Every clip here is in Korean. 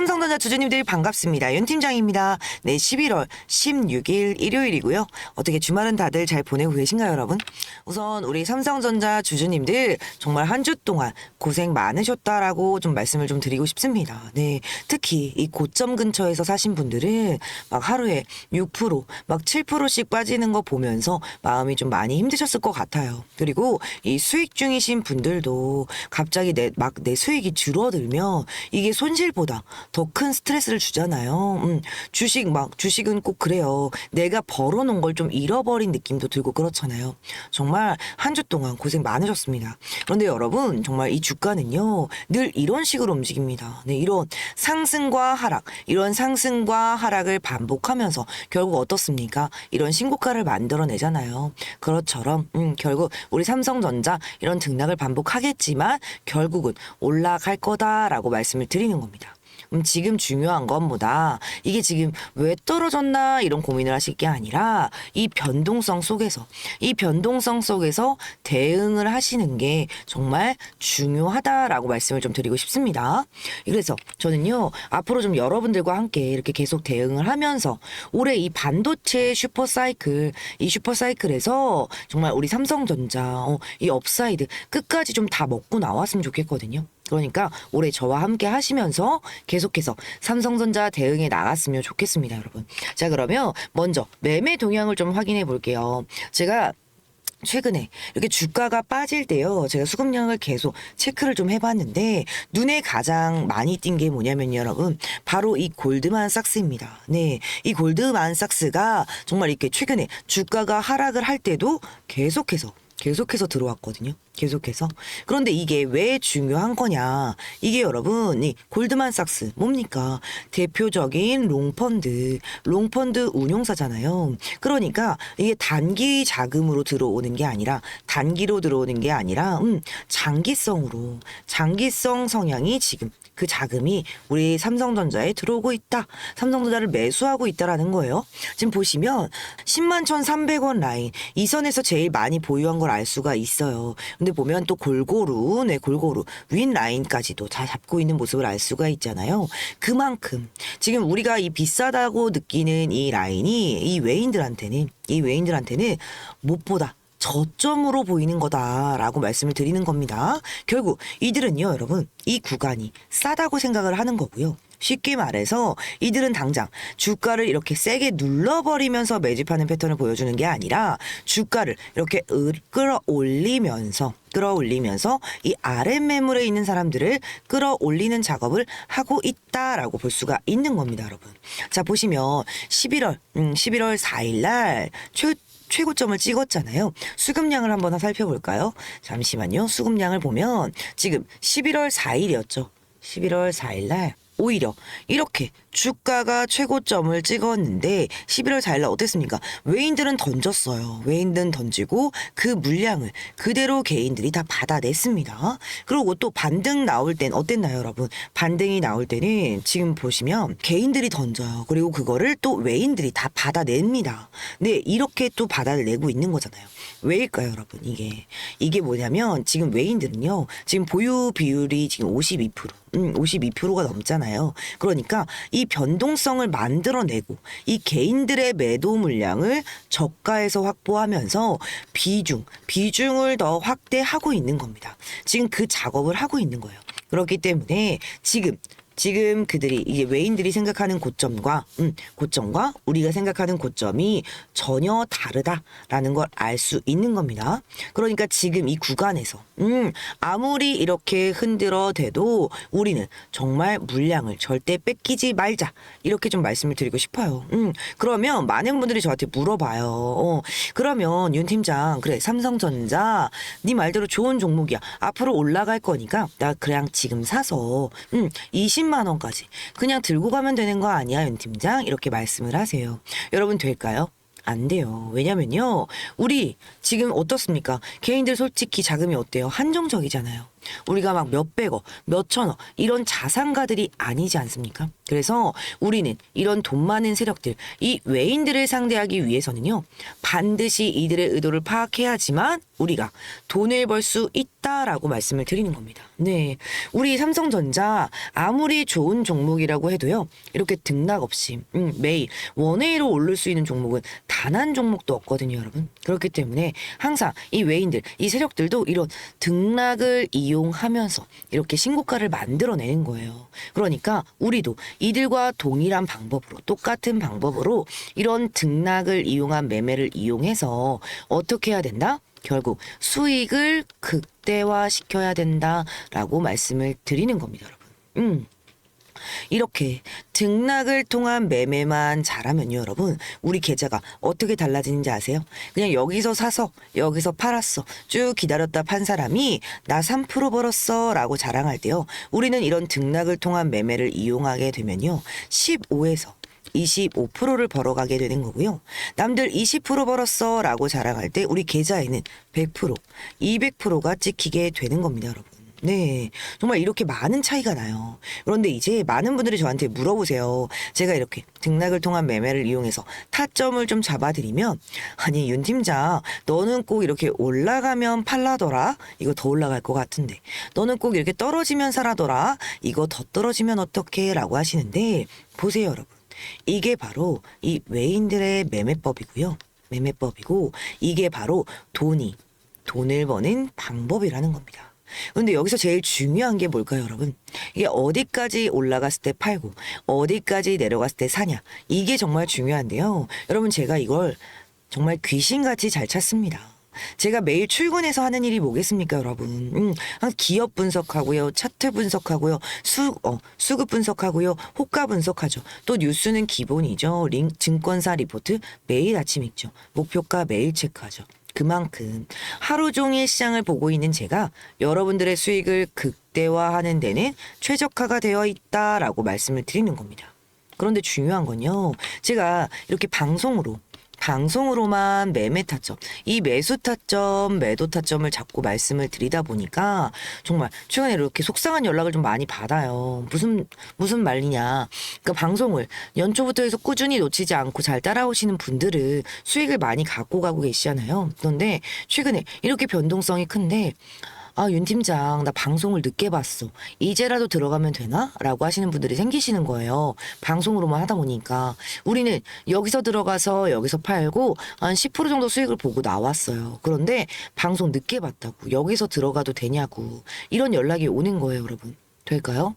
삼성전자 주주님들 반갑습니다. 윤 팀장입니다. 네, 11월 16일 일요일이고요. 어떻게 주말은 다들 잘 보내고 계신가요, 여러분? 우선 우리 삼성전자 주주님들 정말 한 주 동안 고생 많으셨다라고 좀 말씀을 좀 드리고 싶습니다. 네, 특히 이 고점 근처에서 사신 분들은 막 하루에 6%, 막 7%씩 빠지는 거 보면서 마음이 좀 많이 힘드셨을 것 같아요. 그리고 이 수익 중이신 분들도 갑자기 내 막 내 수익이 줄어들면 이게 손실보다 더 큰 스트레스를 주잖아요. 음, 주식 막 주식은 꼭 그래요. 내가 벌어놓은 걸 좀 잃어버린 느낌도 들고 그렇잖아요. 정말 한 주 동안 고생 많으셨습니다. 그런데 여러분 정말 이 주가는요 늘 이런 식으로 움직입니다. 네, 이런 상승과 하락, 이런 상승과 하락을 반복하면서 결국 어떻습니까? 이런 신고가를 만들어내잖아요. 그것처럼 음, 결국 우리 삼성전자 이런 등락을 반복하겠지만 결국은 올라갈 거다라고 말씀을 드리는 겁니다. 음, 지금 중요한 건 뭐다. 이게 지금 왜 떨어졌나 이런 고민을 하실 게 아니라 이 변동성 속에서 이 변동성 속에서 대응을 하시는 게 정말 중요하다라고 말씀을 좀 드리고 싶습니다. 그래서 저는요 앞으로 좀 여러분들과 함께 이렇게 계속 대응을 하면서 올해 이 반도체 슈퍼 사이클 이 슈퍼 사이클에서 정말 우리 삼성전자 어, 이 업사이드 끝까지 좀 다 먹고 나왔으면 좋겠거든요. 그러니까 올해 저와 함께 하시면서 계속해서 삼성전자 대응에 나갔으면 좋겠습니다, 여러분. 자, 그러면 먼저 매매 동향을 좀 확인해 볼게요. 제가 최근에 이렇게 주가가 빠질 때요. 제가 수급량을 계속 체크를 좀 해봤는데 눈에 가장 많이 띈 게 뭐냐면 여러분 바로 이 골드만삭스입니다. 네, 이 골드만삭스가 정말 이렇게 최근에 주가가 하락을 할 때도 계속해서 계속해서 들어왔거든요. 계속해서. 그런데 이게 왜 중요한 거냐. 이게 여러분, 이 골드만삭스 뭡니까? 대표적인 롱펀드, 롱펀드 운용사잖아요. 그러니까 이게 단기 자금으로 들어오는 게 아니라 단기로 들어오는 게 아니라 음, 장기성으로 장기성 성향이 지금 그 자금이 우리 삼성전자에 들어오고 있다. 삼성전자를 매수하고 있다라는 거예요. 지금 보시면 10만 1,300원 라인 이 선에서 제일 많이 보유한 걸 알 수가 있어요. 근데 보면 또 골고루 네 골고루 윈 라인까지도 다 잡고 있는 모습을 알 수가 있잖아요. 그만큼 지금 우리가 이 비싸다고 느끼는 이 라인이 이 외인들한테는 이 외인들한테는 무엇보다 저점으로 보이는 거다라고 말씀을 드리는 겁니다. 결국 이들은요, 여러분, 이 구간이 싸다고 생각을 하는 거고요. 쉽게 말해서 이들은 당장 주가를 이렇게 세게 눌러버리면서 매집하는 패턴을 보여주는 게 아니라 주가를 이렇게 으- 끌어올리면서 끌어올리면서 이 아랫 매물에 있는 사람들을 끌어올리는 작업을 하고 있다라고 볼 수가 있는 겁니다, 여러분. 자, 보시면 11월, 음, 11월 4일 날 최, 최고점을 찍었잖아요. 수급량을 한번 살펴볼까요? 잠시만요. 수급량을 보면 지금 11월 4일이었죠. 11월 4일 날 오히려 이렇게 주가가 최고점을 찍었는데 11월 4일 날 어땠습니까? 외인들은 던졌어요. 외인들은 던지고 그 물량을 그대로 개인들이 다 받아냈습니다. 그리고 또 반등 나올 땐 어땠나요, 여러분? 반등이 나올 때는 지금 보시면 개인들이 던져요. 그리고 그거를 또 외인들이 다 받아냅니다. 네, 이렇게 또 받아내고 있는 거잖아요. 왜일까요, 여러분? 이게 이게 뭐냐면 지금 외인들은요. 지금 보유 비율이 지금 52%, 음, 52%가 넘잖아요. 그러니까 이 변동성을 만들어내고 이 개인들의 매도 물량을 저가에서 확보하면서 비중, 비중을 더 확대하고 있는 겁니다. 지금 그 작업을 하고 있는 거예요. 그렇기 때문에 지금 지금 그들이 이게 외인들이 생각하는 고점과 음, 고점과 우리가 생각하는 고점이 전혀 다르다라는 걸 알 수 있는 겁니다. 그러니까 지금 이 구간에서 음, 아무리 이렇게 흔들어 대도 우리는 정말 물량을 절대 뺏기지 말자 이렇게 좀 말씀을 드리고 싶어요. 음, 그러면 많은 분들이 저한테 물어봐요. 어, 그러면 윤 팀장 그래 삼성전자 네 말대로 좋은 종목이야. 앞으로 올라갈 거니까 나 그냥 지금 사서 음, 20만 원까지 그냥 들고 가면 되는 거 아니야, 윤 팀장? 이렇게 말씀을 하세요. 여러분 될까요? 안 돼요. 왜냐면요. 우리 지금 어떻습니까? 개인들 솔직히 자금이 어때요? 한정적이잖아요. 우리가 막 몇백억, 몇천억 이런 자산가들이 아니지 않습니까? 그래서 우리는 이런 돈 많은 세력들, 이 외인들을 상대하기 위해서는요, 반드시 이들의 의도를 파악해야지만 우리가 돈을 벌 수 있다라고 말씀을 드리는 겁니다. 네. 우리 삼성전자 아무리 좋은 종목이라고 해도요, 이렇게 등락 없이, 음, 매일 원웨이로 오를 수 있는 종목은 단 한 종목도 없거든요, 여러분. 그렇기 때문에 항상 이 외인들, 이 세력들도 이런 등락을 이용 하면서 이렇게 신고가를 만들어내는 거예요. 그러니까 우리도 이들과 동일한 방법으로, 똑같은 방법으로 이런 등락을 이용한 매매를 이용해서 어떻게 해야 된다? 결국 수익을 극대화 시켜야 된다라고 말씀을 드리는 겁니다, 여러분. 음. 이렇게 등락을 통한 매매만 잘하면요, 여러분. 우리 계좌가 어떻게 달라지는지 아세요? 그냥 여기서 사서 여기서 팔았어. 쭉 기다렸다 판 사람이 나 3% 벌었어 라고 자랑할 때요. 우리는 이런 등락을 통한 매매를 이용하게 되면요. 15에서 25%를 벌어가게 되는 거고요. 남들 20% 벌었어 라고 자랑할 때 우리 계좌에는 100%, 200%가 찍히게 되는 겁니다, 여러분. 네. 정말 이렇게 많은 차이가 나요. 그런데 이제 많은 분들이 저한테 물어보세요. 제가 이렇게 등락을 통한 매매를 이용해서 타점을 좀 잡아드리면, 아니, 윤 팀장, 너는 꼭 이렇게 올라가면 팔라더라? 이거 더 올라갈 것 같은데. 너는 꼭 이렇게 떨어지면 사라더라? 이거 더 떨어지면 어떡해? 라고 하시는데, 보세요, 여러분. 이게 바로 이 외인들의 매매법이고요. 매매법이고, 이게 바로 돈이, 돈을 버는 방법이라는 겁니다. 근데 여기서 제일 중요한 게 뭘까요, 여러분? 이게 어디까지 올라갔을 때 팔고, 어디까지 내려갔을 때 사냐. 이게 정말 중요한데요. 여러분, 제가 이걸 정말 귀신같이 잘 찾습니다. 제가 매일 출근해서 하는 일이 뭐겠습니까, 여러분? 음, 한 기업 분석하고요, 차트 분석하고요, 수, 어, 수급 분석하고요, 호가 분석하죠. 또 뉴스는 기본이죠. 링, 증권사 리포트 매일 아침 읽죠. 목표가 매일 체크하죠. 그만큼 하루 종일 시장을 보고 있는 제가 여러분들의 수익을 극대화하는 데는 최적화가 되어 있다라고 말씀을 드리는 겁니다. 그런데 중요한 건요. 제가 이렇게 방송으로 방송으로만 매매 타점, 이 매수 타점, 매도 타점을 자꾸 말씀을 드리다 보니까 정말 최근에 이렇게 속상한 연락을 좀 많이 받아요. 무슨 무슨 말이냐. 그러니까 방송을 연초부터 해서 꾸준히 놓치지 않고 잘 따라오시는 분들은 수익을 많이 갖고 가고 계시잖아요. 그런데 최근에 이렇게 변동성이 큰데 아, 윤 팀장, 나 방송을 늦게 봤어. 이제라도 들어가면 되나? 라고 하시는 분들이 생기시는 거예요. 방송으로만 하다 보니까. 우리는 여기서 들어가서 여기서 팔고 한 10% 정도 수익을 보고 나왔어요. 그런데 방송 늦게 봤다고. 여기서 들어가도 되냐고. 이런 연락이 오는 거예요, 여러분. 될까요?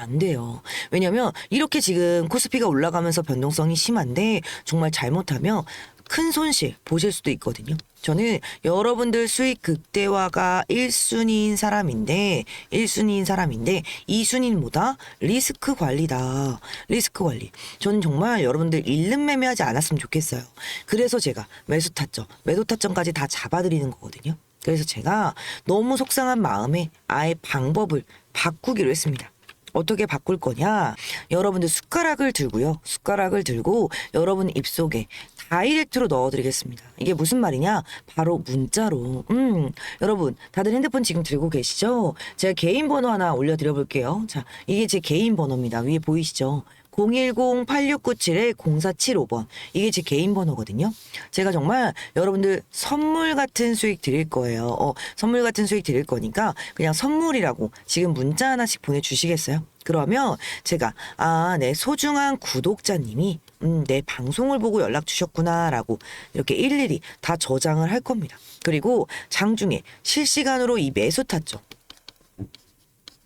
안 돼요. 왜냐면 이렇게 지금 코스피가 올라가면서 변동성이 심한데 정말 잘못하면 큰 손실 보실 수도 있거든요. 저는 여러분들 수익 극대화가 1순위인 사람인데 1순위인 사람인데 2순위는 뭐다? 리스크 관리다. 리스크 관리. 저는 정말 여러분들 잃는 매매하지 않았으면 좋겠어요. 그래서 제가 매수 타점, 매도 타점까지 다 잡아드리는 거거든요. 그래서 제가 너무 속상한 마음에 아예 방법을 바꾸기로 했습니다. 어떻게 바꿀 거냐? 여러분들 숟가락을 들고요. 숟가락을 들고 여러분 입속에 다이렉트로 넣어드리겠습니다. 이게 무슨 말이냐? 바로 문자로. 음, 여러분 다들 핸드폰 지금 들고 계시죠? 제가 개인 번호 하나 올려드려 볼게요. 자, 이게 제 개인 번호입니다. 위에 보이시죠? 010-8697-0475번. 이게 제 개인 번호거든요. 제가 정말 여러분들 선물 같은 수익 드릴 거예요. 어, 선물 같은 수익 드릴 거니까 그냥 선물이라고 지금 문자 하나씩 보내주시겠어요? 그러면 제가 아, 네 소중한 구독자님이 음, 내 방송을 보고 연락 주셨구나라고 이렇게 일일이 다 저장을 할 겁니다. 그리고 장중에 실시간으로 이 매수 타점,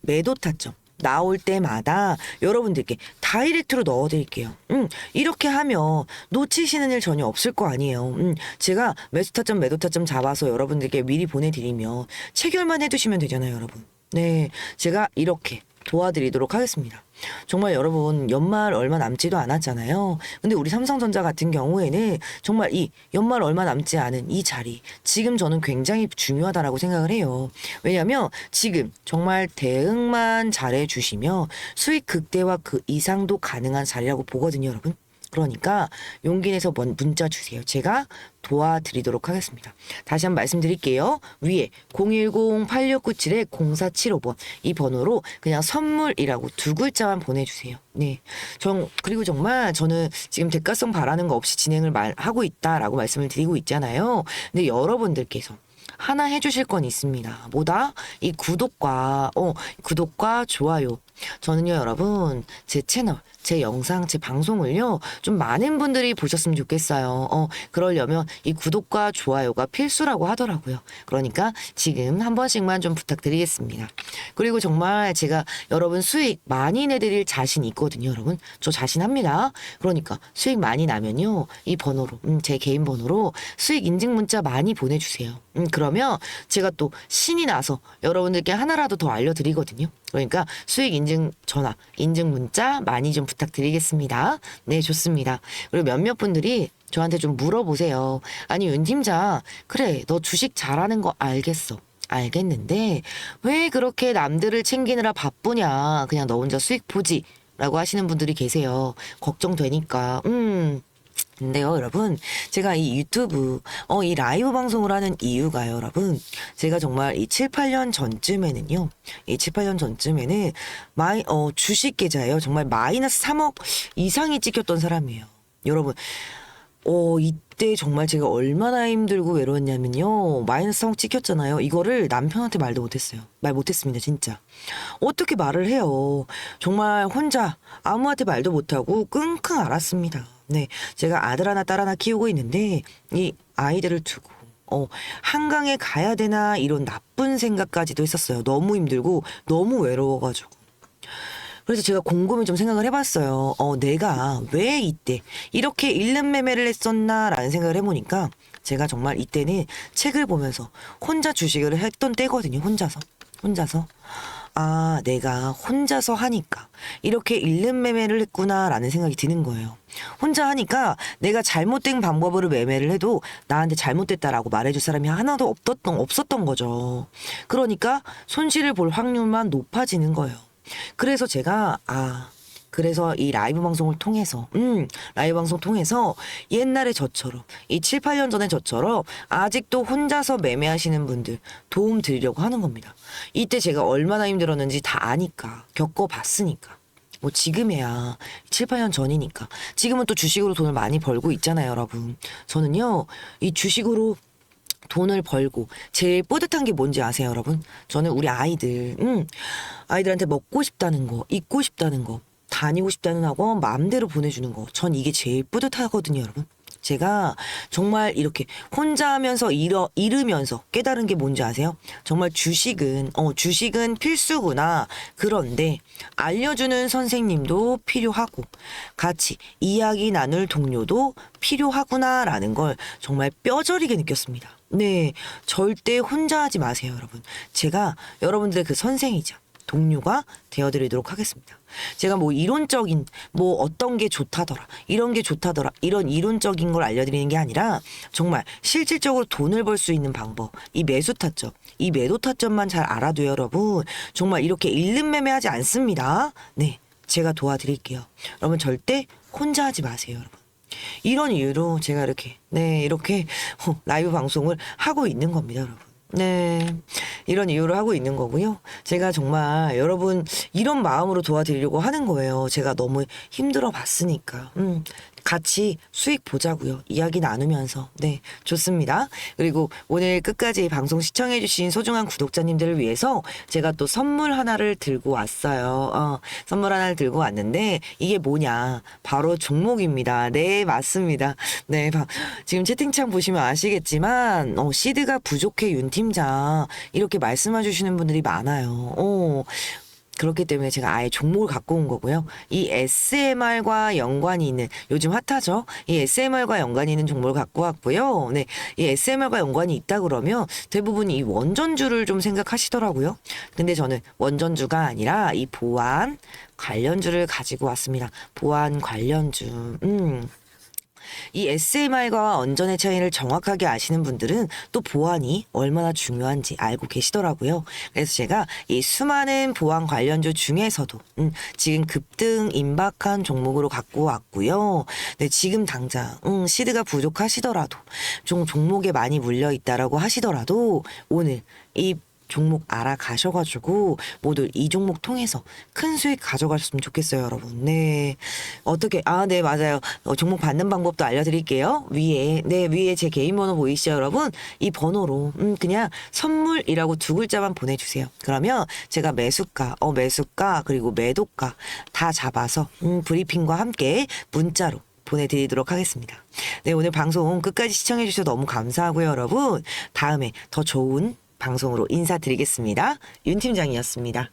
매도 타점 나올 때마다 여러분들께 다이렉트로 넣어드릴게요. 음, 이렇게 하면 놓치시는 일 전혀 없을 거 아니에요. 음, 제가 매수 타점, 매도 타점 잡아서 여러분들께 미리 보내드리면 체결만 해두시면 되잖아요, 여러분. 네, 제가 이렇게 도와드리도록 하겠습니다. 정말 여러분 연말 얼마 남지도 않았잖아요. 근데 우리 삼성전자 같은 경우에는 정말 이 연말 얼마 남지 않은 이 자리 지금 저는 굉장히 중요하다라고 생각을 해요. 왜냐하면 지금 정말 대응만 잘해 주시면 수익 극대화 그 이상도 가능한 자리라고 보거든요, 여러분. 그러니까 용기 내서 먼 문자 주세요. 제가 도와드리도록 하겠습니다. 다시 한번 말씀드릴게요. 위에 010-8697-0475번 이 번호로 그냥 선물이라고 두 글자만 보내주세요. 네. 정, 그리고 정말 저는 지금 대가성 바라는 거 없이 진행을 말, 하고 있다라고 말씀을 드리고 있잖아요. 근데 여러분들께서 하나 해주실 건 있습니다. 뭐다? 이 구독과, 어, 구독과 좋아요. 저는요, 여러분, 제 채널, 제 영상, 제 방송을요, 좀 많은 분들이 보셨으면 좋겠어요. 어, 그러려면 이 구독과 좋아요가 필수라고 하더라고요. 그러니까 지금 한 번씩만 좀 부탁드리겠습니다. 그리고 정말 제가 여러분 수익 많이 내드릴 자신 있거든요, 여러분. 저 자신합니다. 그러니까 수익 많이 나면요, 이 번호로, 음, 제 개인 번호로 수익 인증 문자 많이 보내주세요. 음, 그러면 제가 또 신이 나서 여러분들께 하나라도 더 알려드리거든요. 그러니까 수익 인증 전화, 인증 문자 많이 좀 부탁드리겠습니다. 네, 좋습니다. 그리고 몇몇 분들이 저한테 좀 물어보세요. 아니, 윤 팀장, 그래, 너 주식 잘하는 거 알겠어. 알겠는데, 왜 그렇게 남들을 챙기느라 바쁘냐. 그냥 너 혼자 수익 보지. 라고 하시는 분들이 계세요. 걱정되니까. 음. 근데요, 여러분, 제가 이 유튜브, 어, 이 라이브 방송을 하는 이유가요, 여러분. 제가 정말 이 7, 8년 전쯤에는요, 이 7, 8년 전쯤에는 마이, 어, 주식 계좌예요. 정말 마이너스 3억 이상이 찍혔던 사람이에요. 여러분, 어, 이때 정말 제가 얼마나 힘들고 외로웠냐면요. 마이너스 3억 찍혔잖아요. 이거를 남편한테 말도 못했어요. 말 못했습니다, 진짜. 어떻게 말을 해요. 정말 혼자 아무한테 말도 못하고 끙끙 앓았습니다. 네. 제가 아들 하나, 딸 하나 키우고 있는데, 이 아이들을 두고, 어, 한강에 가야 되나, 이런 나쁜 생각까지도 했었어요. 너무 힘들고, 너무 외로워가지고. 그래서 제가 곰곰이 좀 생각을 해봤어요. 어, 내가 왜 이때 이렇게 잃는 매매를 했었나라는 생각을 해보니까 제가 정말 이때는 책을 보면서 혼자 주식을 했던 때거든요. 혼자서. 혼자서. 아, 내가 혼자서 하니까 이렇게 잃는 매매를 했구나라는 생각이 드는 거예요. 혼자 하니까 내가 잘못된 방법으로 매매를 해도 나한테 잘못됐다라고 말해줄 사람이 하나도 없었던, 없었던 거죠. 그러니까 손실을 볼 확률만 높아지는 거예요. 그래서 제가 아 그래서 이 라이브 방송을 통해서 음 라이브 방송 통해서 옛날에 저처럼 이 7, 8년 전에 저처럼 아직도 혼자서 매매하시는 분들 도움 드리려고 하는 겁니다. 이때 제가 얼마나 힘들었는지 다 아니까 겪어봤으니까 뭐 지금이야 7, 8년 전이니까 지금은 또 주식으로 돈을 많이 벌고 있잖아요 여러분 저는요 이 주식으로 돈을 벌고 제일 뿌듯한 게 뭔지 아세요, 여러분? 저는 우리 아이들, 음, 아이들한테 먹고 싶다는 거, 입고 싶다는 거, 다니고 싶다는 학원 마음대로 보내주는 거, 전 이게 제일 뿌듯하거든요, 여러분. 제가 정말 이렇게 혼자 하면서 잃어, 잃으면서 깨달은 게 뭔지 아세요? 정말 주식은, 어, 주식은 필수구나. 그런데 알려주는 선생님도 필요하고 같이 이야기 나눌 동료도 필요하구나라는 걸 정말 뼈저리게 느꼈습니다. 네. 절대 혼자 하지 마세요, 여러분. 제가 여러분들의 그 선생이자 동료가 되어드리도록 하겠습니다. 제가 뭐 이론적인 뭐 어떤 게 좋다더라 이런 게 좋다더라 이런 이론적인 걸 알려드리는 게 아니라 정말 실질적으로 돈을 벌 수 있는 방법 이 매수 타점 이 매도 타점만 잘 알아둬요 여러분. 정말 이렇게 잃는 매매하지 않습니다. 네 제가 도와드릴게요. 여러분 절대 혼자 하지 마세요 여러분. 이런 이유로 제가 이렇게 네 이렇게 어, 라이브 방송을 하고 있는 겁니다 여러분 네. 이런 이유로 하고 있는 거고요. 제가 정말 여러분 이런 마음으로 도와드리려고 하는 거예요. 제가 너무 힘들어 봤으니까. 음. 같이 수익 보자고요. 이야기 나누면서. 네, 좋습니다. 그리고 오늘 끝까지 방송 시청해주신 소중한 구독자님들을 위해서 제가 또 선물 하나를 들고 왔어요. 어, 선물 하나를 들고 왔는데 이게 뭐냐? 바로 종목입니다. 네, 맞습니다. 네, 바- 지금 채팅창 보시면 아시겠지만 어, 시드가 부족해 윤 팀장 이렇게 말씀해 주시는 분들이 많아요. 어, 그렇기 때문에 제가 아예 종목을 갖고 온 거고요. 이 SMR과 연관이 있는 요즘 핫하죠. 이 SMR과 연관이 있는 종목을 갖고 왔고요. 네, 이 SMR과 연관이 있다 그러면 대부분 이 원전주를 좀 생각하시더라고요. 근데 저는 원전주가 아니라 이 보안 관련주를 가지고 왔습니다. 보안 관련주. 음. 이 SMR과 언전의 차이를 정확하게 아시는 분들은 또 보안이 얼마나 중요한지 알고 계시더라고요. 그래서 제가 이 수많은 보안 관련주 중에서도 음, 지금 급등 임박한 종목으로 갖고 왔고요. 네, 지금 당장 음, 시드가 부족하시더라도 종 종목에 많이 물려 있다라고 하시더라도 오늘 이 종목 알아가셔가지고 모두 이 종목 통해서 큰 수익 가져가셨으면 좋겠어요, 여러분. 네. 어떻게, 아, 네, 맞아요. 어, 종목 받는 방법도 알려드릴게요. 위에, 네, 위에 제 개인 번호 보이시죠, 여러분? 이 번호로, 음, 그냥 선물이라고 두 글자만 보내주세요. 그러면 제가 매수가, 어, 매수가, 그리고 매도가 다 잡아서, 음, 브리핑과 함께 문자로 보내드리도록 하겠습니다. 네, 오늘 방송 끝까지 시청해주셔서 너무 감사하고요, 여러분. 다음에 더 좋은 방송으로 인사드리겠습니다. 윤 팀장이었습니다.